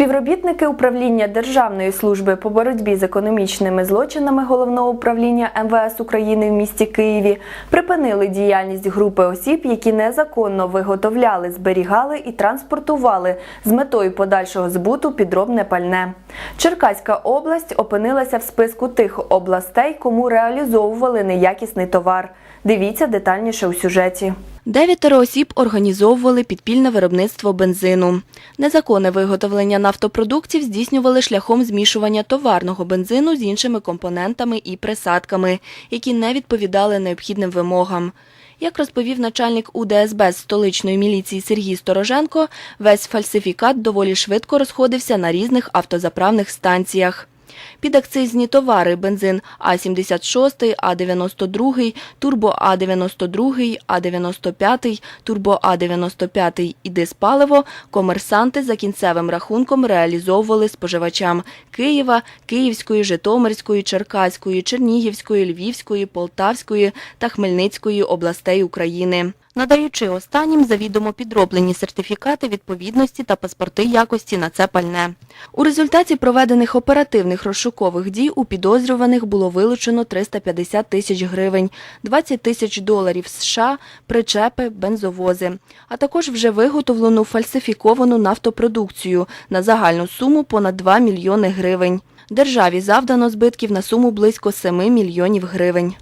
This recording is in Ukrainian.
Співробітники управління Державної служби по боротьбі з економічними злочинами головного управління МВС України в місті Києві припинили діяльність групи осіб, які незаконно виготовляли, зберігали і транспортували з метою подальшого збуту підробне пальне. Черкаська область опинилася в списку тих областей, кому реалізовували неякісний товар. Дивіться детальніше у сюжеті. Дев'ятеро осіб організовували підпільне виробництво бензину. Незаконне виготовлення нафтопродуктів здійснювали шляхом змішування товарного бензину з іншими компонентами і присадками, які не відповідали необхідним вимогам. Як розповів начальник УДСБ з столичної міліції Сергій Стороженко, весь фальсифікат доволі швидко розходився на різних автозаправних станціях. Підакцизні товари бензин А76, А92, Турбо А92, А95, Турбо А95 і диспаливо комерсанти за кінцевим рахунком реалізовували споживачам Києва, Київської, Житомирської, Черкаської, Чернігівської, Львівської, Полтавської та Хмельницької областей України. Надаючи останнім завідомо підроблені сертифікати відповідності та паспорти якості на це пальне. У результаті проведених оперативних розшукових дій у підозрюваних було вилучено 350 тисяч гривень, 20 тисяч доларів США, причепи, бензовози, а також вже виготовлену фальсифіковану нафтопродукцію на загальну суму понад 2 мільйони гривень. Державі завдано збитків на суму близько 7 мільйонів гривень.